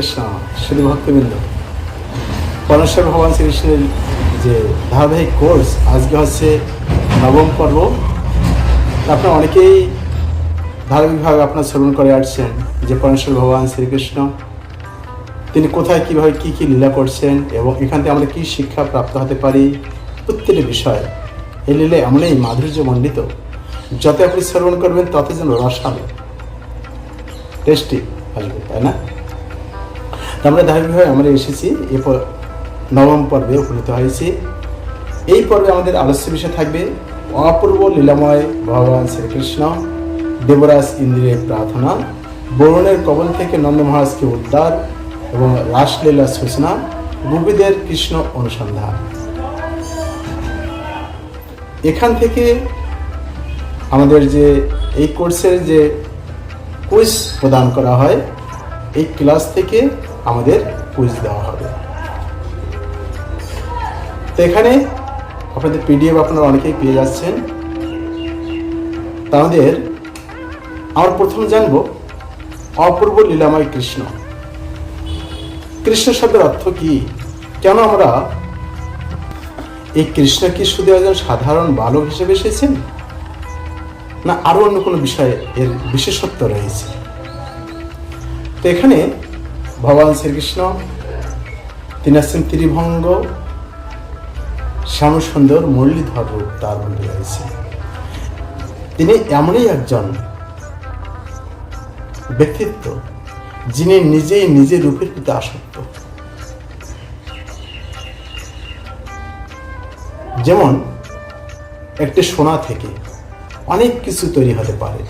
শ্রীকৃষ্ণ শুধু ভক্তবৃন্দ। পরমেশ্বর ভগবান শ্রীকৃষ্ণের যে ধারাবাহিক কোর্স, আজকে হচ্ছে নবম পর্ব। আপনারা অনেকেই ধারাবাহিকভাবে আপনার শ্রবণ করে আসছেন যে পরমেশ্বর ভগবান শ্রীকৃষ্ণ, তিনি কোথায়, কীভাবে, কী কী লীলা করছেন এবং এখান থেকে আমরা কী শিক্ষা প্রাপ্ত হতে পারি, প্রত্যেকটি বিষয় এই লীলা এমনই মাধুর্য মণ্ডিত যত আপনি শ্রবণ করবেন তত যেন রস হবে। টেস্টি আসবে, তাই না? তো আমরা ধারাবাহিকভাবে আমরা এসেছি এ নবম পর্বে উপনীত হয়েছি। এই পর্বে আমাদের আলোচ্য বিষয় থাকবে, অপূর্ব লীলাময় ভগবান শ্রীকৃষ্ণ, দেবরাজ ইন্দ্রের প্রার্থনা, বরুণের কবল থেকে নন্দ মহারাজকে উদ্ধার এবং রাসলীলা সূচনা গোপীদের কৃষ্ণ অনুসন্ধান। এখান থেকে আমাদের যে এই কোর্সের যে কুইজ প্রদান করা হয়, এই ক্লাস থেকে আমাদের কুইজ দেওয়া হবে। তো এখানে আপনাদের পিডিএফ আপনারা অনেকেই পেয়ে যাচ্ছেন। তা আমাদের আমরা প্রথম জানব অপূর্ব লীলাময় কৃষ্ণ। কৃষ্ণ শব্দের অর্থ কি? কেন আমরা এই কৃষ্ণ কি শুধু একজন সাধারণ বালক হিসেবে এসেছেন? না আরও অন্য কোনো বিষয়ে এর বিশেষত্ব রয়েছে? তো এখানে ভগবান শ্রীকৃষ্ণ তিনি আসছেন ত্রিভঙ্গ শ্যামসুন্দর মুরলীধর রূপ তার মধ্যে রয়েছে। তিনি এমনই একজন ব্যক্তিত্ব, যিনি নিজেই নিজের রূপের প্রতি আসক্ত। যেমন একটি সোনা থেকে অনেক কিছু তৈরি হতে পারে।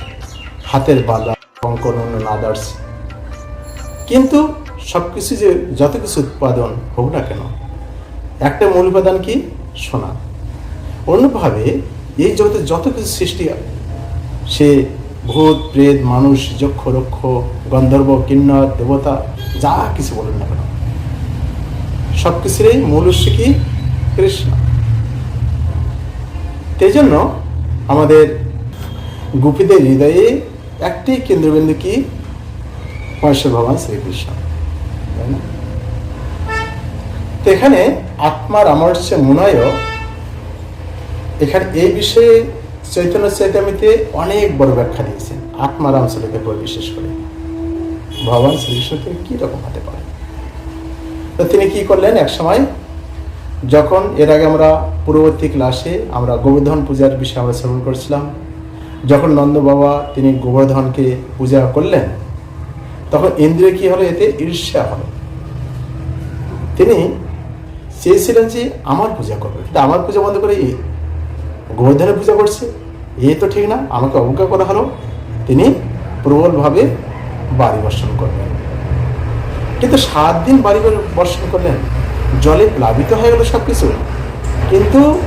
হাতের বালা কঙ্কন অন্য আদার্স কিন্তু সব কিছু যে যত কিছু উৎপাদন হোক না কেন, একটা মূল উপাদান কি? সোনা। অন্যভাবে, এই জগতে যত কিছু সৃষ্টি সে ভূত, প্রেত, মানুষ, যক্ষ, রক্ষ, গন্ধর্ব, কিন্নর, দেবতা, যা কিছু বলেন না কেন সব কিছুরই মূল উৎস কি? কৃষ্ণ। সেই জন্য আমাদের গোপীদের হৃদয়ে একটি কেন্দ্রবিন্দু কি? পরমেশ্বর ভগবান শ্রীকৃষ্ণ তো এখানে আত্মার আমার হচ্ছে মনয় এখানে এই বিষয়ে চৈতন্য চৈতামিতে অনেক বড় ব্যাখ্যা দিয়েছেন, আত্মার অঞ্চলকে বিশেষ করে। ভগবান শ্রীকৃষ্ণকে কি রকম হতে পারে? তো তিনি কি করলেন এক সময়? যখন এর আগে আমরা পূর্ববর্তী ক্লাসে আমরা গোবর্ধন পূজার বিষয়ে আমরা শ্রবণ করছিলাম, যখন নন্দ বাবা তিনি গোবর্ধনকে পূজা করলেন তখন ইন্দ্রিয় কি হলো এতে? ঈর্ষা হলো। তিনি চেয়েছিলেন যে আমার পূজা করবে। কিন্তু আমার পূজা বন্ধ করে এ গোবর্ধনের পূজা করছে। এ তো ঠিক না, আমাকে অবজ্ঞা করা হলো। তিনি প্রবলভাবে বাড়ি বর্ষণ করলেন। কিন্তু সাত দিন বাড়ি বর্ষণ করলেন। জলে প্লাবিত হয়ে গেল সব কিছু কিন্তু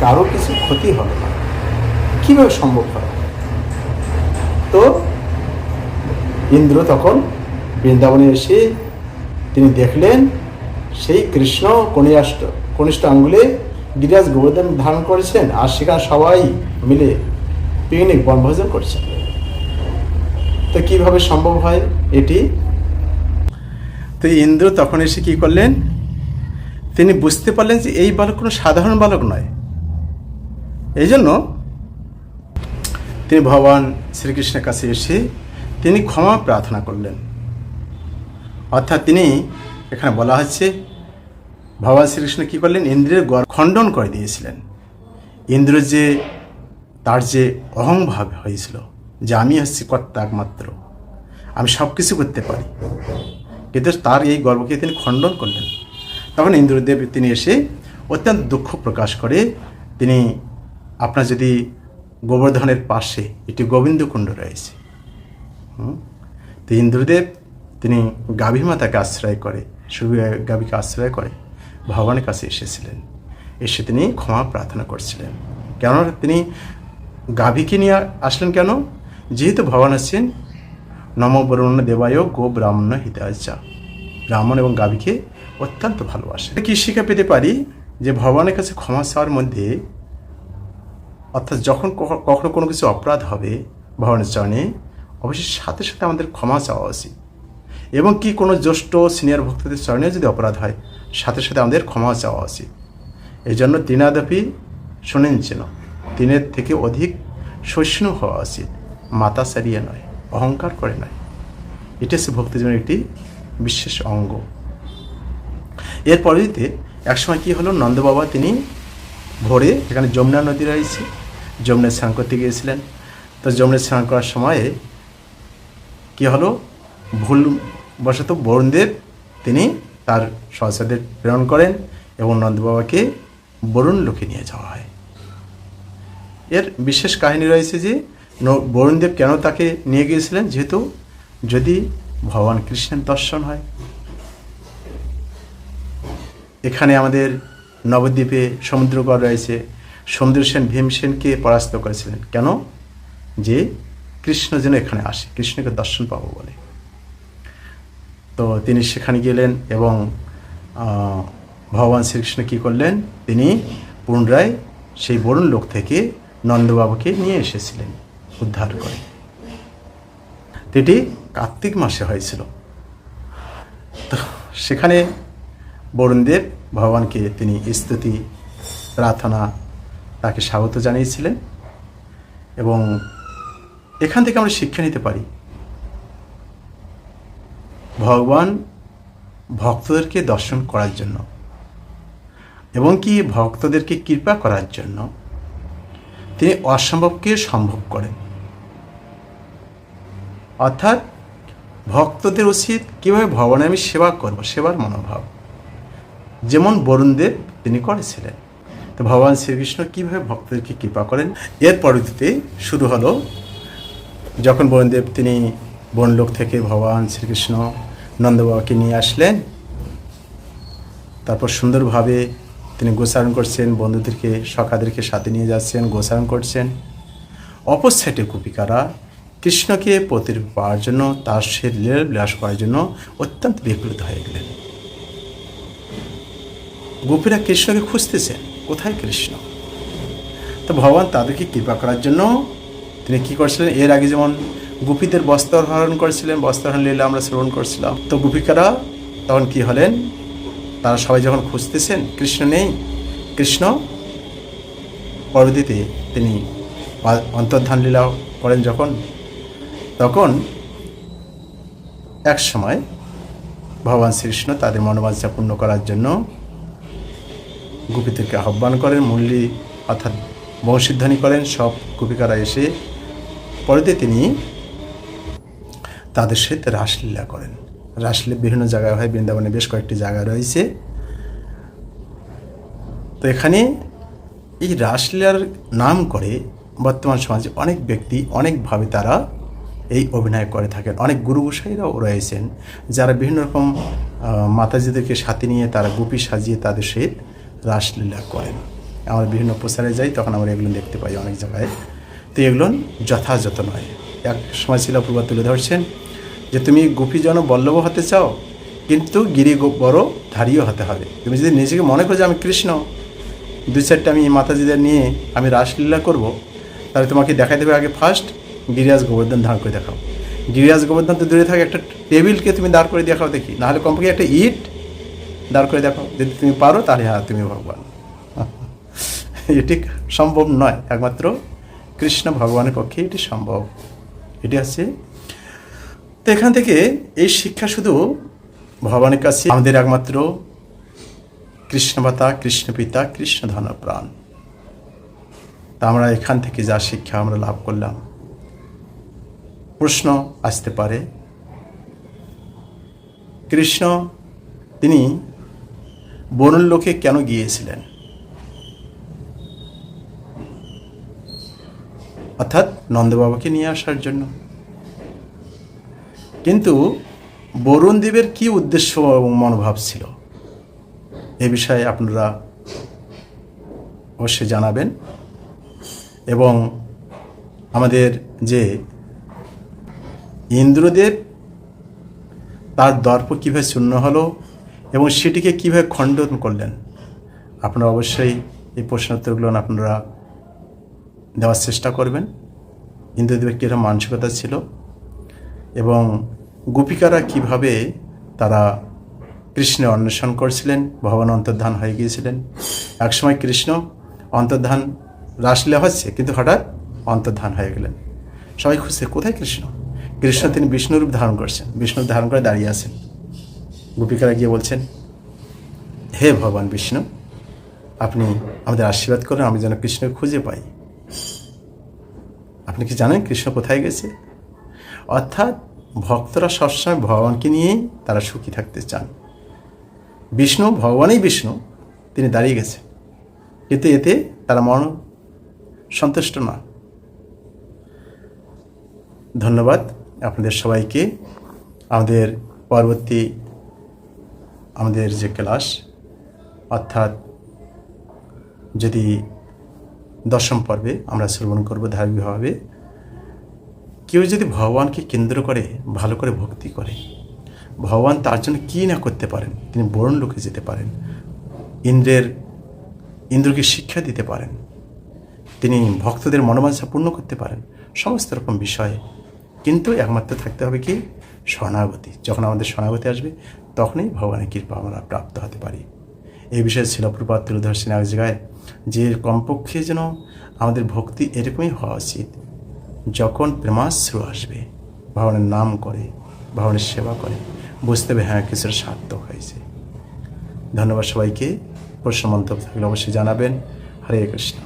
কারও কিছু ক্ষতি হবে না। কীভাবে সম্ভব হয় তো ইন্দ্র তখন বৃন্দাবনে এসে তিনি দেখলেন সেই কৃষ্ণ কনিষ্ঠ কনিষ্ঠ আঙ্গুলে গিরিরাজ গোবর্ধন ধারণ করেছেন আর সেখানে সবাই মিলে পিকনিক বনভোজন করছেন। তো কীভাবে সম্ভব হয় এটি? তো ইন্দ্র তখন এসে কি করলেন? তিনি বুঝতে পারলেন যে এই বালক কোনো সাধারণ বালক নয়। এই জন্য তিনি ভগবান শ্রীকৃষ্ণের কাছে এসে তিনি ক্ষমা প্রার্থনা করলেন। অর্থাৎ তিনি এখানে বলা হচ্ছে, ভগবান শ্রীকৃষ্ণ কী করলেন? ইন্দ্রের খণ্ডন করে দিয়েছিলেন। ইন্দ্র যে, তার যে অহংভাব হয়েছিল যে আমি হচ্ছি কর্তা একমাত্র, আমি সব কিছু করতে পারি। কিন্তু তার এই গর্বকে তিনি খণ্ডন করলেন। তখন ইন্দ্রদেব তিনি এসে অত্যন্ত দুঃখ প্রকাশ করে, তিনি আপনার যদি গোবর্ধনের পাশে একটি গোবিন্দকুণ্ড রয়েছে? তো ইন্দ্রদেব, তিনি গাভী মাতাকে আশ্রয় করে গাভীকে আশ্রয় করে ভগবানের কাছে এসেছিলেন। এসে তিনি ক্ষমা প্রার্থনা করছিলেন। কেননা তিনি গাভীকে নিয়ে আসলেন কেন? যেহেতু ভগবান আছেন, নম বরুণ দেবায় গো ব্রাহ্মণ হিতাচা ব্রাহ্মণ এবং গাভীকে অত্যন্ত ভালোবাসে কি শিক্ষা পেতে পারি যে ভগবানের কাছে ক্ষমা চাওয়ার মধ্যে, অর্থাৎ যখন কখ- কখনো কোনো কিছু অপরাধ হবে, ভগবানের চরণে অবশ্যই সাথে সাথে আমাদের ক্ষমা চাওয়া উচিত। এবং কি কোনো জ্যেষ্ঠ সিনিয়র ভক্তদের চরণে যদি অপরাধ হয়, সাথে সাথে আমাদের ক্ষমা চাওয়া উচিত। এই জন্য তিনাদপি শোনেন যেন তিনের থেকে অধিক সহিষ্ণু হওয়া উচিত। মাতা সারিয়ে নয়, অহংকার করে নয়। এটা হচ্ছে ভক্তি জীবনের একটি বিশেষ অঙ্গ। এর পরবর্তীতে একসময় কি হলো, নন্দবাবা তিনি ভোরে এখানে যমুনা নদী রয়েছে। যমুনায় স্নান করতে গিয়েছিলেন। তো যমুনায় স্নান করার সময়ে কি হলো? ভুল বশত বরুণদেব তিনি তার সহসাদের প্রেরণ করেন এবং নন্দ বাবাকে বরুণ লোকে নিয়ে যাওয়া হয়। এর বিশেষ কাহিনী রয়েছে যে বরুণদেব কেন তাকে নিয়ে গিয়েছিলেন? যেহেতু যদি ভগবান কৃষ্ণের দর্শন হয়। এখানে আমাদের নবদ্বীপে সমুদ্রগড় রয়েছে। সমুদ্র সেন ভীমসেনকে পরাস্ত করেছিলেন। কেন? যে কৃষ্ণ যেন এখানে আসে, কৃষ্ণকে দর্শন পাবো বলে। তো তিনি সেখানে গেলেন এবং ভগবান শ্রীকৃষ্ণ কী করলেন? তিনি পুনরায় সেই বরুণ লোক থেকে নন্দবাবুকে নিয়ে এসেছিলেন উদ্ধার করে। এটি কার্তিক মাসে হয়েছিল। তো সেখানে বরুণদেব ভগবানকে তিনি স্তুতি, প্রার্থনা তাকে স্বাগত জানিয়েছিলেন এবং এখান থেকে আমরা শিক্ষা নিতে পারি। ভগবান ভক্তদেরকে দর্শন করার জন্য এবং কি ভক্তদেরকে কৃপা করার জন্য তিনি অসম্ভবকে সম্ভব করেন। অর্থাৎ ভক্তদের উচিত কীভাবে ভগবানের আমি সেবা করব, সেবার মনোভাব। যেমন বরুণদেব তিনি করেছিলেন। তো ভগবান শ্রীকৃষ্ণ কীভাবে ভক্তদেরকে কৃপা করেন? এর পরবর্তীতে শুরু হলো যখন বনদেব তিনি বনলোক থেকে ভগবান শ্রীকৃষ্ণ নন্দবাবাকে নিয়ে আসলেন, তারপর সুন্দরভাবে তিনি গোচারণ করছেন, বন্ধুদেরকে, সখাদেরকে সাথে নিয়ে যাচ্ছেন, গোচারণ করছেন। অপর সাইডে গোপিকারা কৃষ্ণকে প্রতিরূপ পাওয়ার জন্য, তার সে বিলাস করার জন্য অত্যন্ত বিকৃত হয়ে গেলেন। গোপীরা কৃষ্ণকে খুঁজতেছেন, কোথায় কৃষ্ণ? তো ভগবান তাদেরকে কৃপা করার জন্য তিনি কি করছিলেন? এর আগে যেমন গোপীদের বস্ত্র হরণ করেছিলেন বস্ত্রহরণ লীলা আমরা শ্রবণ করছিলাম। তো গুপিকারা তখন কি হলেন? তারা সবাই যখন খুঁজতেছেন, কৃষ্ণ নেই, কৃষ্ণ পরবর্তীতে তিনি অন্তর্ধান লীলা করেন যখন, তখন এক সময় ভগবান শ্রীকৃষ্ণ তাদের মনোবাঞ্ছা পূর্ণ করার জন্য গোপীদেরকে আহ্বান করেন, মুরলি অর্থাৎ বংশীধ্বনি করেন। সব গোপিকারা এসে পরেতে তিনি তাদের সাথে রাসলীলা করেন। রাসলীলা বিভিন্ন জায়গায় হয়, বৃন্দাবনে বেশ কয়েকটি জায়গা রয়েছে। তো এখানে এই রাসলীলার নাম করে বর্তমান সমাজে অনেক ব্যক্তি অনেকভাবে তারা এই অভিনয় করে থাকেন। অনেক গুরু গোসাইরাও রয়েছেন, যারা বিভিন্ন রকম মাতাজিদেরকে সাথে নিয়ে তারা গুপি সাজিয়ে তাদের সহিত রাসলীলা করেন। আমরা বিভিন্ন প্রচারে যাই, তখন আমরা এগুলো দেখতে পাই অনেক জায়গায়। তো এগুলো যথাযথ নয়। এক সময় ছিল পূর্বা তুলে ধরছেন যে তুমি গোপী জন বল্লভ হতে চাও, কিন্তু গিরি বড় ধারীও হতে হবে। তুমি যদি নিজেকে মনে করো যে আমি কৃষ্ণ, দুই চারটে আমি মাতাজিদের নিয়ে আমি রাসলীলা করব, তাহলে তোমাকে দেখাই দেবে আগে ফার্স্ট গিরিরাজ গোবর্ধন ধারণ করে দেখাও। গিরিরাজ গোবর্ধন তো দূরে থাকে, একটা টেবিলকে তুমি দাঁড় করে দেখাও দেখি। নাহলে কমপক্ষে একটা ইট দাঁড় করে দেখাও। যদি তুমি পারো, তাহলে হ্যাঁ তুমি ভগবান। এটি সম্ভব নয়, একমাত্র কৃষ্ণ ভগবানের পক্ষে এটি সম্ভব। এটি আছে। তো এখান থেকে এই শিক্ষা শুধু ভগবানের কাছে আমাদের একমাত্র কৃষ্ণমাতা কৃষ্ণ পিতা, কৃষ্ণ ধন প্রাণ তা আমরা এখান থেকে যা শিক্ষা আমরা লাভ করলাম। প্রশ্ন আসতে পারে। কৃষ্ণ তিনি বনুর লোকে কেন গিয়েছিলেন? অর্থাৎ নন্দবাবাকে নিয়ে আসার জন্য। কিন্তু বরুণ দেবের কি উদ্দেশ্য এবং মনোভাব ছিল? এ বিষয়ে আপনারা অবশ্যই জানাবেন। এবং আমাদের যে ইন্দ্রদেব, তার দর্প কীভাবে শূন্য হলো এবং সেটিকে কীভাবে খণ্ডন করলেন, আপনারা অবশ্যই এই প্রশ্নোত্তরগুলো আপনারা দেওয়ার চেষ্টা করবেন। ইন্দ্রদেবের কীরকম মানসিকতা ছিল এবং গোপিকারা কীভাবে তারা কৃষ্ণের অন্বেষণ করছিলেন ভগবান অন্তর্ধান হয়ে গিয়েছিলেন। একসময় কৃষ্ণ অন্তর্ধান রাসলীলা হচ্ছে, কিন্তু হঠাৎ অন্তর্ধান হয়ে গেলেন। সবাই খুঁজছে, কোথায় কৃষ্ণ? কৃষ্ণ তিনি বিষ্ণুরূপ ধারণ করছেন, বিষ্ণুরূপ ধারণ করে দাঁড়িয়ে আছেন। গোপিকারা গিয়ে বলছেন, হে ভগবান বিষ্ণু, আপনি আমাদের আশীর্বাদ করেন, আমি যেন কৃষ্ণকে খুঁজে পাই। আপনি কি জানেন কৃষ্ণ কোথায় গেছে? অর্থাৎ ভক্তরা সবসময় ভগবানকে নিয়েই তারা সুখী থাকতে চান। বিষ্ণু, ভগবানই বিষ্ণু, তিনি দাঁড়িয়ে গেছেন কিন্তু এতে তারা মন সন্তুষ্ট না ধন্যবাদ আপনাদের সবাইকে। আমাদের পরবর্তী আমাদের যে ক্লাস, অর্থাৎ যদি দশম পর্বে আমরা শ্রবণ করব ধার্মিকভাবে কেউ যদি ভগবানকে কেন্দ্র করে, ভালো করে ভক্তি করে, ভগবান তার জন্য কী না করতে পারেন, তিনি বরুণ লোকে যেতে পারেন, ইন্দ্রের, ইন্দ্রকে শিক্ষা দিতে পারেন, তিনি ভক্তদের মনোবাঞ্ছা পূর্ণ করতে পারেন, সমস্ত রকম বিষয়ে। কিন্তু একমাত্র থাকতে হবে কি? শরণাগতি। যখন আমাদের শরণাগতি আসবে, তখনই ভগবানের কৃপা আমরা প্রাপ্ত হতে পারি। এই বিষয়ে শিলপ্রপাত তুলে ধরছেন এক জায়গায় যে কমপক্ষে যেন আমাদের ভক্তি এরকমই হওয়া উচিত। যখন প্রেমাশ্রু আসবে, ভগবানের নাম করে, ভগবানের সেবা করে, বুঝতে হবে হ্যাঁ কিছুর সার্থক হয়েছে। ধন্যবাদ সবাইকে। প্রশ্ন মন্তব্য থাকলে অবশ্যই জানাবেন। হরে কৃষ্ণ।